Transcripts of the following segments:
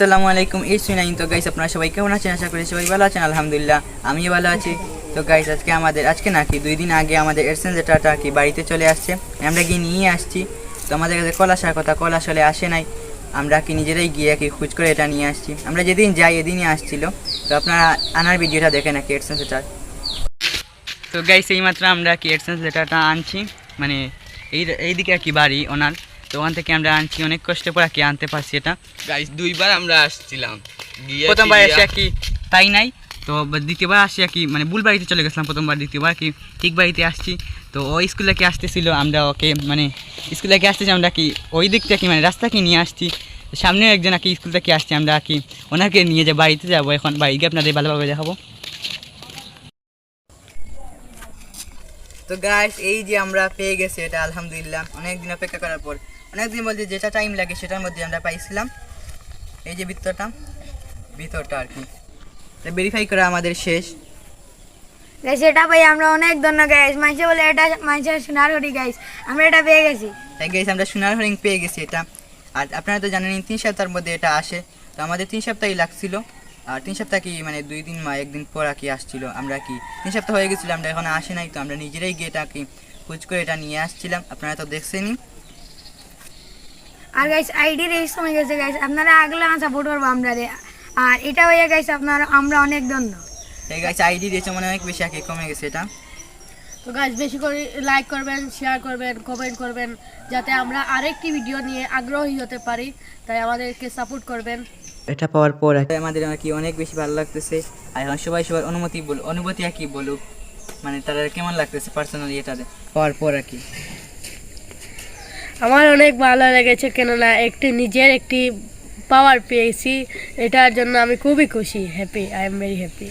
আসসালামু আলাইকুম, এই সুনাইন তো গাইস আপনারা সবাই কেমন আছেন? আশা করি সবাই ভালো আছেন, আলহামদুলিল্লাহ, আমিও ভালো আছি। তো গাইস আজকে আমাদের, আজকে নাকি দুই দিন আগে আমাদের এডসেন্স আর কি বাড়িতে চলে আসছে, আমরা গিয়ে নিয়ে আসছি। তো আমাদের কাছে কল আসার কথা, কল আসলে আসে নাই। আমরা কি নিজেরাই গিয়ে কি খোঁজ করে এটা নিয়ে আসছি। আমরা যেদিন যাই এদিনই আসছিল। তো আপনারা আনার ভিডিওটা দেখেন নাকি এডসেন্স এটার তো গাইস এইমাত্র আমরা কি এডসেন্স লেটারটা আনছি। মানে এই এইদিকে আর কি বাড়ি, ওনার। তো ওখান থেকে আমরা আনছি অনেক কষ্ট করে আর কি আনতে পারছি এটা। গাইস দুইবার আমরা আসছিলাম। গিয়ে প্রথমবার এসে আর কি তাই নাই তো দ্বিতীয়বার আসি আর কি মানে ভুল বাড়িতে চলে গেছিলাম প্রথমবার দ্বিতীয়বার কি ঠিক বাড়িতে আসছি। তো ওই স্কুলে কি আসতেছিল আমরা ওকে মানে স্কুলে কি আসতেছি আমরা কি ওই দিক থেকে মানে রাস্তাকে নিয়ে আসছি সামনে একজন আর কি স্কুল থেকে আসছি আমরা আর কি ওনাকে নিয়ে যে বাড়িতে যাব এখন বাড়ি গিয়ে আপনাদের ভালোভাবে দেখাবো। তো গাইস এই যে আমরা পেয়ে গেছি এটা আলহামদুলিল্লাহ অনেকদিন অপেক্ষা করার পর। অনেক দিন বলতে যেটা টাইম লাগে সেটার মধ্যে আমরা পাইছিলাম। এই যে ভিতরটা। ভিতরটা আর কি। ভেরিফাই করা আমাদের শেষ। গাইস এটা ভাই আমরা অনেক ধন্য গাইস মানুষে বলে এটা মানুষের সোনার হরি গাইস আমরা এটা পেয়ে গেছি। তাই গাইস আমরা সোনার হরিং পেয়ে গেছি এটা। আর আপনারা তো জানেন তিন সপ্তাহের মধ্যে এটা আসে। তো আমাদের তিন সপ্তাহই লাগছিল। আর তিন সপ্তাহ কি মানে দুই দিন বা একদিন পর আর কি আসছিল। আমরা কি তিন সপ্তাহ হয়ে গেছিল আমরা এখন আসে নাই। তো আমরা নিজেরাই গিয়ে এটা কি খোঁজ করে এটা নিয়ে আসছিলাম। আপনারা তো দেখছেনই। আর গাইস আইডি এই সময় গেছে গাইস আপনারা আগলা সাপোর্ট করব আমরা রে আর এটা হয়ে গাইস আপনারা আমরা অনেক ধন্য। এই গাইস আইডি দিয়েছে মানে অনেক বেশি আর কি কমে গেছে এটা। তো গাছ বেশি করে লাইক করবেন শেয়ার করবেন কমেন্ট করবেন যাতে আমরা আরেকটি ভিডিও নিয়ে আগ্রহী হতে পারি। তাই আমাদেরকে সাপোর্ট করবেন। এটা পাওয়ার পর আমাদের আর কি অনেক বেশি ভালো লাগতেছে। আর এখন সবাই সবার অনুমতি বল অনুভূতি আর কি বলুক। মানে তারা কেমন লাগতেছে পার্সোনালি এটা পাওয়ার পর আর কি। আমার অনেক ভালো লেগেছে কেননা একটি নিজের একটি পাওয়ার পেয়েছি। এটার জন্য আমি খুবই খুশি happy I am very happy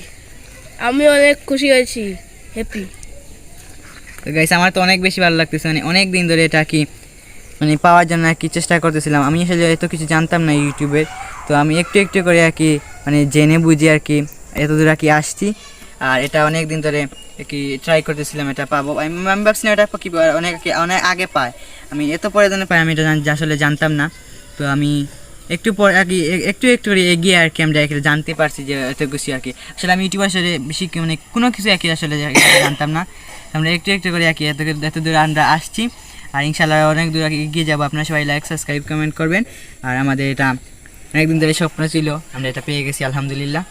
আমি অনেক খুশি হয়েছি হ্যাপি তো গাইস আমার তো অনেক বেশি ভালো লাগতেছে মানে অনেক দিন ধরে এটা কি মানে পাওয়ার জন্য আর কি চেষ্টা করতেছিলাম। আমি আসলে এত কিছু জানতাম না ইউটিউবের তো আমি একটু একটু করে আর কি মানে জেনে বুঝে আর কি, এত দূর আর কি আসছি। আর এটা অনেক দিন ধরে কি ট্রাই করতেছিলাম এটা পাবো। আমি ভাবছিলাম এটা কি অনেক অনেক আগে পায়। আমি এত পরে জানে পাই আমি এটা আসলে জানতাম না। তো আমি একটু পর আর কি একটু একটু করে এগিয়ে আর কি আমরা এটা জানতে পারছি যে এত কিছু আর কি। আসলে আমি ইউটিউব আসলে বেশি মানে কোনো কিছু কি আসলে জানতাম না। আমরা একটু একটু করে কি এত এত দূর আমরা আসছি। আর ইনশাল্লাহ অনেক দূর এগিয়ে যাব। আপনারা সবাই লাইক সাবস্ক্রাইব কমেন্ট করবেন। আর আমাদের এটা অনেক দিন ধরে স্বপ্ন ছিল, আমরা এটা পেয়ে গেছি, আলহামদুলিল্লাহ।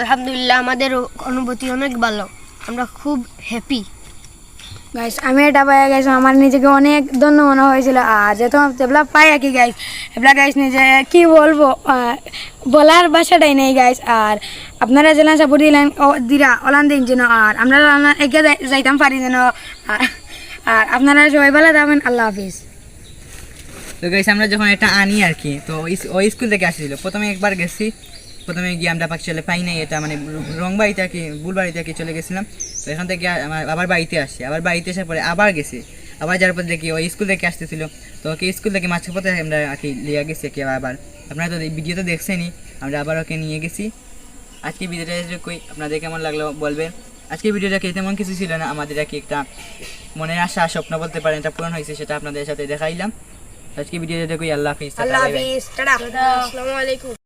আলহামদুলিল্লাহ, আমাদের অনুভূতি অনেক ভালো। আমরা খুব হ্যাপি গাইস আমি এটা পেয়ে গেছি, আমার নিজেকে অনেক ধন্য মনে হয়েছিল। আর যেহেতু যেগুলা পাই আর কি গাইস এগুলা গাইস নিজে কি বলব? বলার ভাষাটাই নেই গাইস আর আপনারা যেন সাপোর্ট দিলেন, ও, দিরা ওলান দিন যেন, আর আমরা যাই- যাইতাম পারি যেন। আর আপনারা সবাই ভালো থাকবেন। আল্লাহ হাফিজ। তো গাইস আমরা যখন এটা আনি আর কি, তো ওই স্কুল থেকে আসছিল। প্রথমে একবার গেছি। প্রথমে গিয়ে আমরা পাকচলে পাই নাই এটা মানে রং বাড়িতে আর কি ভুল বাড়িতে আর কি চলে গেছিলাম। তো এখান থেকে আমার আবার বাড়িতে আসি। আবার বাড়িতে আসার পরে আবার গেছি। আবার যার পর দেখি ওই স্কুল থেকে আসতেছিল। তো ওকে স্কুল থেকে মাঝে পথে আমরা আর কি নিয়ে গেছি আর কি আবার। আপনারা তো ভিডিও তো দেখছেনই আমরা আবার ওকে নিয়ে গেছি। আজকে ভিডিওটা কই আপনাদের কেমন লাগল বলবেন? আজকে ভিডিওটা কি তেমন কিছু ছিল না? আমাদের আর কি একটা মনের আশা স্বপ্ন বলতে পারেন এটা পূরণ হয়েছে সেটা আপনাদের সাথে দেখাইলাম। আজকে ভিডিওটা কই আল্লাহ হাফিজ। আল্লাহ। হাফিজ। টাটা। আসসালামু আলাইকুম।